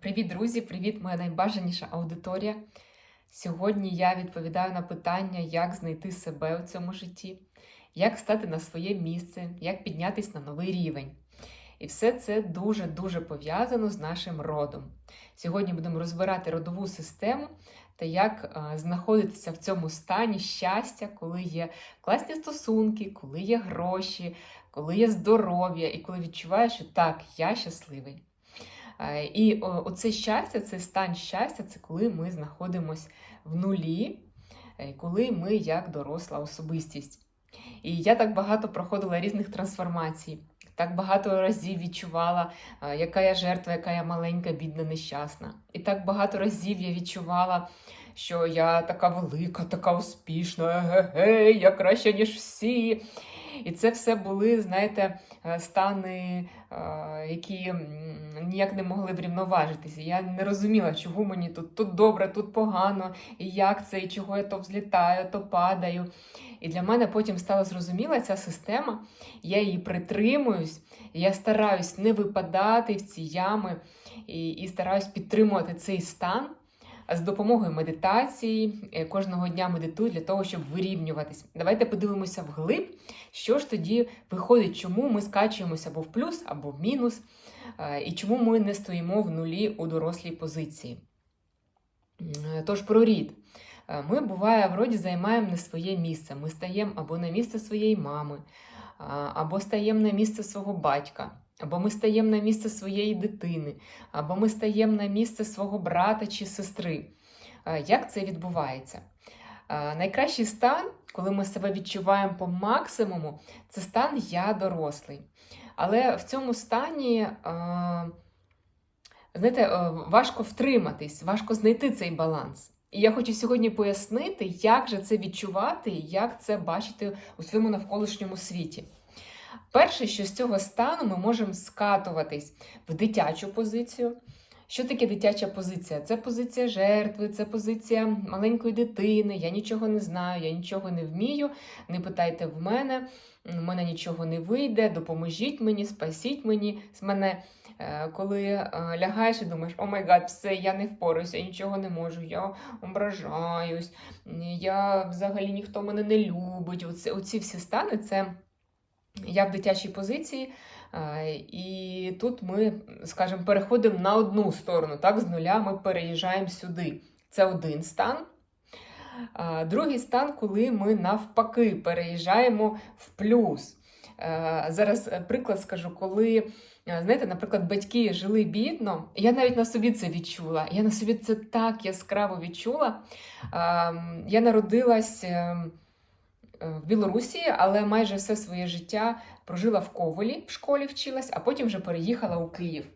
Привіт, друзі! Привіт, моя найбажаніша аудиторія. Сьогодні я відповідаю на питання, як знайти себе у цьому житті, як стати на своє місце, як піднятися на новий рівень. І все це дуже-дуже пов'язано з нашим родом. Сьогодні будемо розбирати родову систему та як е, знаходитися в цьому стані щастя, коли є класні стосунки, коли є гроші, коли є здоров'я, і коли відчуваєш, що так, я щасливий. Е, І оце щастя, це стан щастя, це коли ми знаходимося в нулі, е, коли ми як доросла особистість. І я так багато проходила різних трансформацій, так багато разів відчувала, е, яка я жертва, яка я маленька, бідна, нещасна. І так багато разів я відчувала, що я така велика, така успішна, ге-ге, я краща, ніж всі. І це все були, знаєте, стани, які ніяк не могли врівноважитися. Я не розуміла, чого мені тут тут добре, тут погано, і як це, і чого я то взлітаю, то падаю. І для мене потім стала зрозуміла ця система, я її притримуюсь, я стараюсь не випадати в ці ями і, і стараюсь підтримувати цей стан. З допомогою медитації е, кожного дня медитую для того, щоб вирівнюватись. Давайте подивимося вглиб, що ж тоді виходить, чому ми скачуємося або в плюс, або в мінус, е, і чому ми не стоїмо в нулі у дорослій позиції. Тож про рід. Е, Ми, буває, в роді займаємо не своє місце. Ми стаємо або на місце своєї мами, або стаємо на місце свого батька, або ми стаємо на місце своєї дитини, або ми стаємо на місце свого брата чи сестри. Е, Як це відбувається? Е, Найкращий стан, коли ми себе відчуваємо по максимуму, це стан я дорослий. Але в цьому стані, е, знаєте, важко втриматись, важко знайти цей баланс. І я хочу сьогодні пояснити, як же це відчувати як це бачити у своєму навколишньому світі. Перше, що з цього стану ми можемо скатуватись в дитячу позицію. Що таке дитяча позиція? Це позиція жертви, це позиція маленької дитини. Я нічого не знаю, я нічого не вмію. Не питайте в мене, в мене нічого не вийде, допоможіть мені, спасіть мені з мене. Е, Коли е, лягаєш і думаєш, о май гад, все, я не впораюся, я нічого не можу, я ображаюсь, я взагалі ніхто мене не любить. Оці, оці всі стани це я в дитячій позиції. Е, І тут ми, скажімо, переходимо на одну сторону. Так, з нуля ми переїжджаємо сюди. Це один стан. Е, Другий стан, коли ми навпаки переїжджаємо в плюс. Е, Зараз приклад скажу, коли, знаєте, наприклад, батьки жили бідно, я навіть на собі це відчула. Я на собі це так яскраво відчула. Ем, Я народилась ем, в Білорусі, але майже все своє життя прожила в Ковелі, в школі вчилась, а потім вже переїхала у Київ.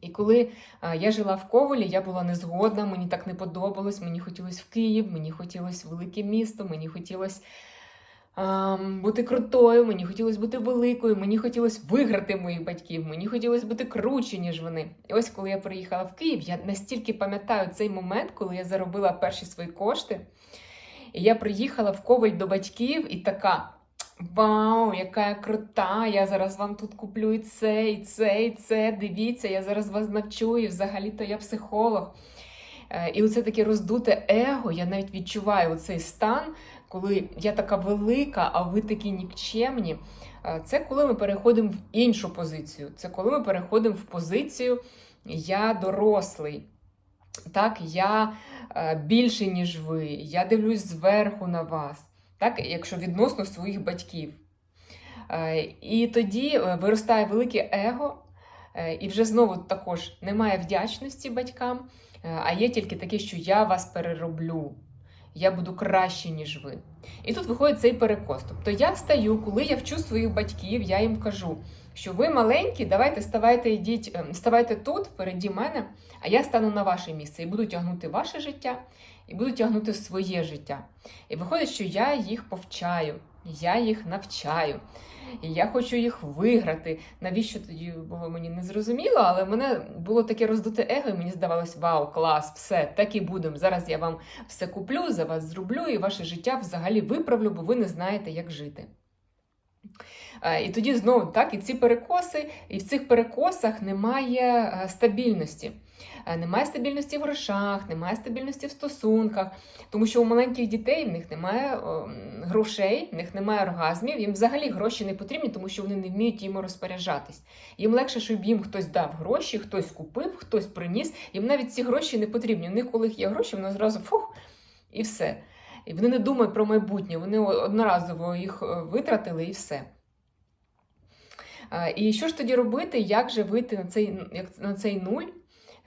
І коли я жила в Ковелі, я була незгодна, мені так не подобалось, мені хотілося в Київ, мені хотілося велике місто, мені хотілося бути крутою, мені хотілося бути великою, мені хотілося виграти моїх батьків, мені хотілося бути круче, ніж вони. І ось коли я приїхала в Київ, я настільки пам'ятаю цей момент, коли я заробила перші свої кошти. І я приїхала в Коваль до батьків і така. Вау, яка я крута! Я зараз вам тут куплю і це, і це, і це. Дивіться, я зараз вас навчу, і взагалі-то я психолог. Е, І оце таке роздуте его, я навіть відчуваю цей стан, коли я така велика, а ви такі нікчемні. Е, Це коли ми переходимо в іншу позицію. Це коли ми переходимо в позицію я дорослий. Так, я е, більше, ніж ви, я дивлюсь зверху на вас, так, якщо відносно своїх батьків. Е, І тоді е, виростає велике его, і вже знову також немає вдячності батькам, а є тільки таке, що я вас перероблю, я буду краще, ніж ви. І тут виходить цей перекос. Тобто я встаю, коли я вчу своїх батьків, я їм кажу, що ви маленькі, давайте ставайте, йдіть, ем, ставайте тут, впереді мене, а я стану на ваше місце і буду тягнути ваше життя, і буду тягнути своє життя. І виходить, що я їх повчаю, я їх навчаю. І я хочу їх виграти. Навіщо тоді було мені не зрозуміло, але мене було таке роздуте его, і мені здавалось, вау, клас, все, так і будемо. Зараз я вам все куплю, за вас зроблю, і ваше життя взагалі виправлю, бо ви не знаєте, як жити. Е, І тоді знову так, і ці перекоси, і в цих перекосах немає е, стабільності. Е, Немає стабільності в грошах, немає стабільності в стосунках, тому що у маленьких дітей в них немає грошей, в них немає оргазмів, їм взагалі гроші не потрібні, тому що вони не вміють їм розпоряджатись. Їм легше, щоб їм хтось дав гроші, хтось купив, хтось приніс. Їм навіть ці гроші не потрібні. У них, коли є гроші, вони зразу фух, і все. І вони не думають про майбутнє, вони одноразово їх е, витратили і все. Е, І що ж тоді робити? Як же вийти на цей, на цей нуль?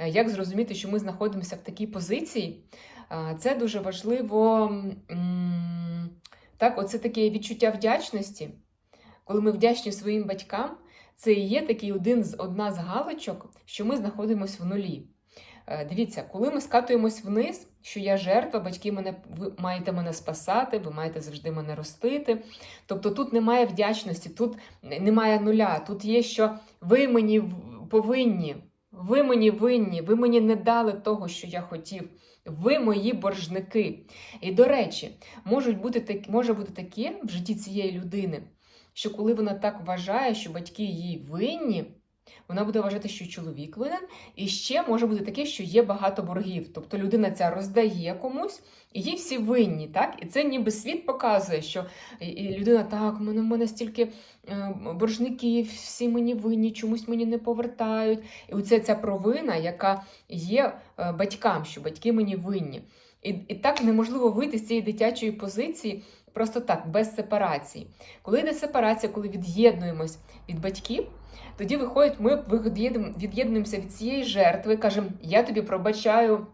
Е, Як зрозуміти, що ми знаходимося в такій позиції? Е, Це дуже важливо. Так, оце таке відчуття вдячності. Коли ми вдячні своїм батькам, це і є такий один з одна з галочок, що ми знаходимося в нулі. Е, Дивіться, коли ми скатуємось вниз, що я жертва, батьки мене ви маєте мене спасати, ви маєте завжди мене ростити. Тобто тут немає вдячності, тут немає нуля. Тут є, що ви мені повинні, ви мені винні, ви мені не дали того, що я хотів. Ви мої боржники. І до речі, можуть бути так, може бути таке в житті цієї людини, що коли вона так вважає, що батьки їй винні, вона буде вважати, що чоловік винен, і ще може бути таке, що є багато боргів. Тобто людина ця роздає комусь, і їй всі винні, так? І це ніби світ показує, що людина так, в мене, мене стільки е, боржників, всі мені винні, чомусь мені не повертають. І оця ця провина, яка є е, батькам, що батьки мені винні. І, і так неможливо вийти з цієї дитячої позиції просто так, без сепарації. Коли йде сепарація, коли від'єднуємось від батьків, тоді виходить, ми від'єднуємо- від'єднуємося від цієї жертви, кажемо, я тобі пробачаю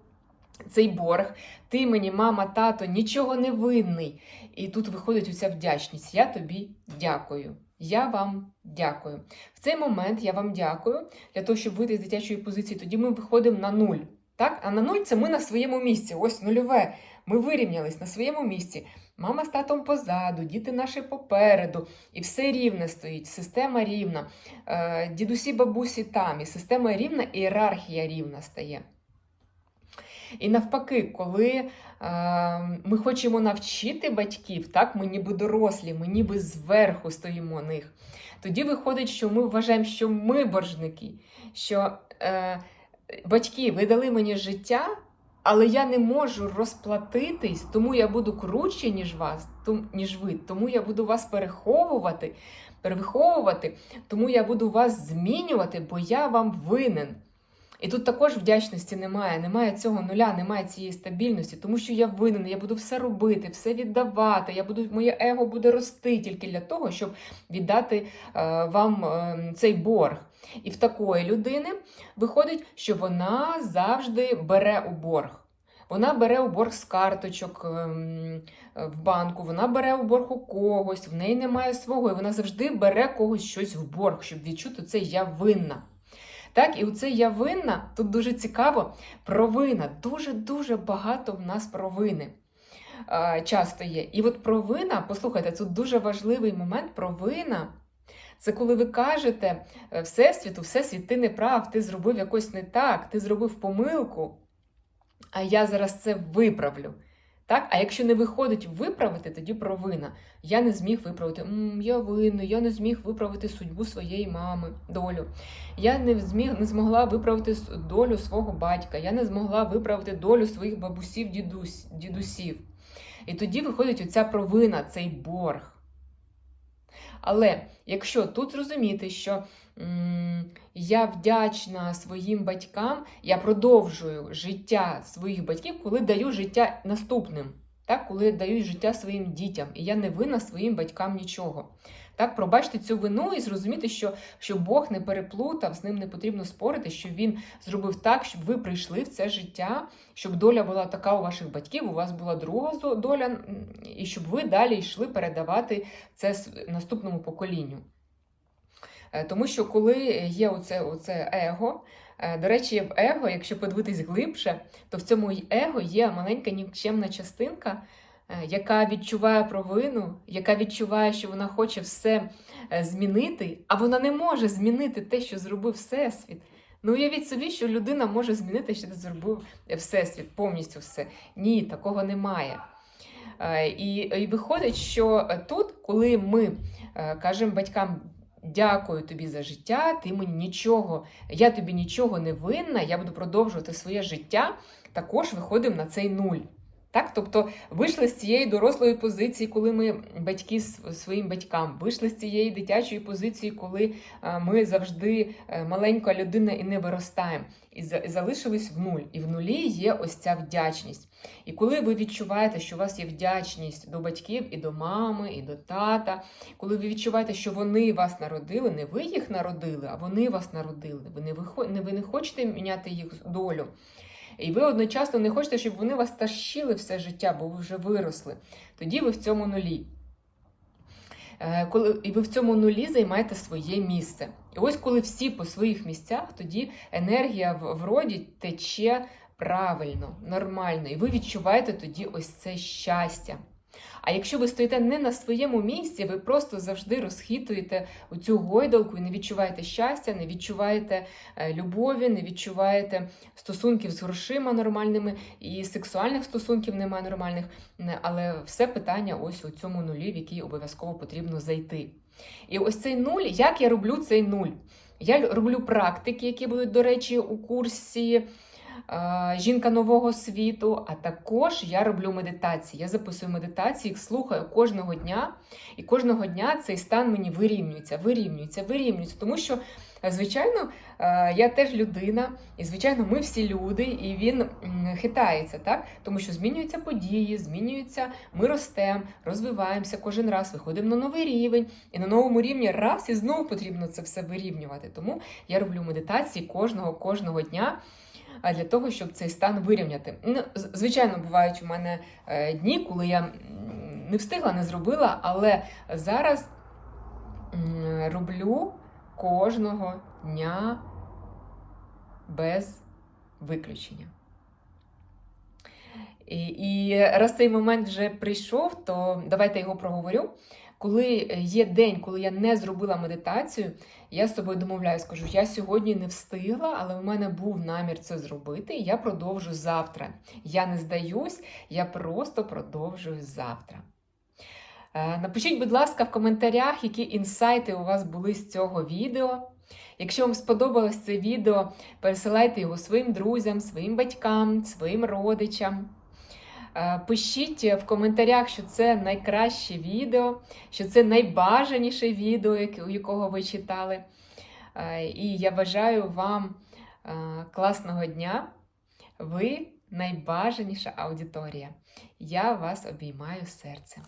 цей борг, ти мені, мама, тато, нічого не винний. І тут виходить уся вдячність. Я тобі дякую. Я вам дякую. В цей момент я вам дякую для того, щоб вийти з дитячої позиції. Тоді ми виходимо на нуль. Так? А на нуль це ми на своєму місці. Ось нульове. Ми вирівнялись на своєму місці. Мама з татом позаду, діти наші попереду, і все рівне стоїть, система рівна, е, дідусі, бабусі там, і система рівна, і ієрархія рівна стає. І навпаки, коли е, ми хочемо навчити батьків, так, ми ніби дорослі, ми ніби зверху стоїмо них, тоді виходить, що ми вважаємо, що ми боржники, що е, батьки, ви дали мені життя, але я не можу розплатитись, тому я буду круче, ніж вас, ніж ви, тому я буду вас переховувати, перевиховувати, тому я буду вас змінювати, бо я вам винен. І тут також вдячності немає, немає цього нуля, немає цієї стабільності, тому що я винен, я буду все робити, все віддавати. Я буду, моє его буде рости тільки для того, щоб віддати е, вам е, цей борг. І в такої людини виходить, що вона завжди бере у борг. Вона бере у борг з карточок ем, в банку, вона бере у борг у когось, в неї немає свого, і вона завжди бере когось щось в борг, щоб відчути це я винна. Так, і оце я винна, тут дуже цікаво, провина. Дуже-дуже багато в нас провини е, часто є. І от провина, послухайте, тут дуже важливий момент. Провина це коли ви кажете е, Всесвіту, Всесвіт, ти не прав, ти зробив якось не так, ти зробив помилку, а я зараз це виправлю. Так? А якщо не виходить виправити, тоді провина. Я не зміг виправити. М, я винний, я не зміг виправити судьбу своєї мами, долю. Я не зміг, не змогла виправити долю свого батька, я не змогла виправити долю своїх бабусів, дідусів. І тоді виходить оця провина, цей борг. Але якщо тут зрозуміти, що м, я вдячна своїм батькам, я продовжую життя своїх батьків, коли даю життя наступним, так, коли даю життя своїм дітям, і я не винна своїм батькам нічого. Так, пробачте цю вину і зрозуміти, що, що Бог не переплутав, з ним не потрібно спорити, що він зробив так, щоб ви прийшли в це життя, щоб доля була така у ваших батьків, у вас була друга доля, і щоб ви далі йшли передавати це наступному поколінню. Е, Тому що коли є оце, оце его, е, до речі, в его, якщо подивитись глибше, то в цьому его є маленька нікчемна частинка, яка відчуває провину, яка відчуває, що вона хоче все е, змінити, а вона не може змінити те, що зробив Всесвіт. Ну, уявіть собі, що людина може змінити, що зробив Всесвіт, повністю все. Ні, такого немає. Е, І, і виходить, що тут, коли ми е, кажемо батькам. Дякую тобі за життя, ти мені нічого, я тобі нічого не винна, я буду продовжувати своє життя. Також виходимо на цей нуль. Так? Тобто вийшли з цієї дорослої позиції, коли ми батьки своїм батькам, вийшли з цієї дитячої позиції, коли е, ми завжди е, маленька людина і не виростаємо, і залишились в нуль. І в нулі є ось ця вдячність. І коли ви відчуваєте, що у вас є вдячність до батьків і до мами, і до тата, коли ви відчуваєте, що вони вас народили, не ви їх народили, а вони вас народили. Ви не, ви не хочете міняти їх долю. І ви одночасно не хочете, щоб вони вас тащили все життя, бо ви вже виросли. Тоді ви в цьому нулі. Е, Коли, і ви в цьому нулі займаєте своє місце. І ось коли всі по своїх місцях, тоді енергія в, в роді тече правильно, нормально, і ви відчуваєте тоді ось це щастя. А якщо ви стоїте не на своєму місці, ви просто завжди розхитуєте цю гойдалку і не відчуваєте щастя, не відчуваєте е, любові, не відчуваєте стосунків з грошима нормальними, і сексуальних стосунків немає нормальних. Але все питання ось у цьому нулі, в який обов'язково потрібно зайти. І ось цей нуль, як я роблю цей нуль? Я роблю практики, які будуть, до речі, у курсі е, Жінка нового світу, а також я роблю медитації. Я записую медитації, їх слухаю кожного дня, і кожного дня цей стан мені вирівнюється, вирівнюється, вирівнюється. Тому що, е, звичайно, е, я теж людина, і звичайно, ми всі люди, і він хитається, так? Тому що змінюються події, змінюються, ми ростемо, розвиваємося кожен раз, виходимо на новий рівень, і на новому рівні раз і знову потрібно це все вирівнювати. Тому я роблю медитації кожного кожного дня. Для того, щоб цей стан вирівняти. Ну, звичайно, бувають у мене е, дні, коли я не встигла, не зробила, але зараз роблю кожного дня без виключення. І, і раз цей момент вже прийшов, то давайте його проговорю. Коли є день, коли я не зробила медитацію, я з собою домовляю, скажу, я сьогодні не встигла, але у мене був намір це зробити, і я продовжу завтра. Я не здаюсь, я просто продовжую завтра. Е, Напишіть, будь ласка, в коментарях, які інсайти у вас були з цього відео. Якщо вам сподобалось це відео, пересилайте його своїм друзям, своїм батькам, своїм родичам. Е, Пишіть в коментарях, що це найкраще відео, що це найбажаніше відео, у якого ви читали. Е, І я бажаю вам е, класного дня. Ви найбажаніша аудиторія. Я вас обіймаю серцем.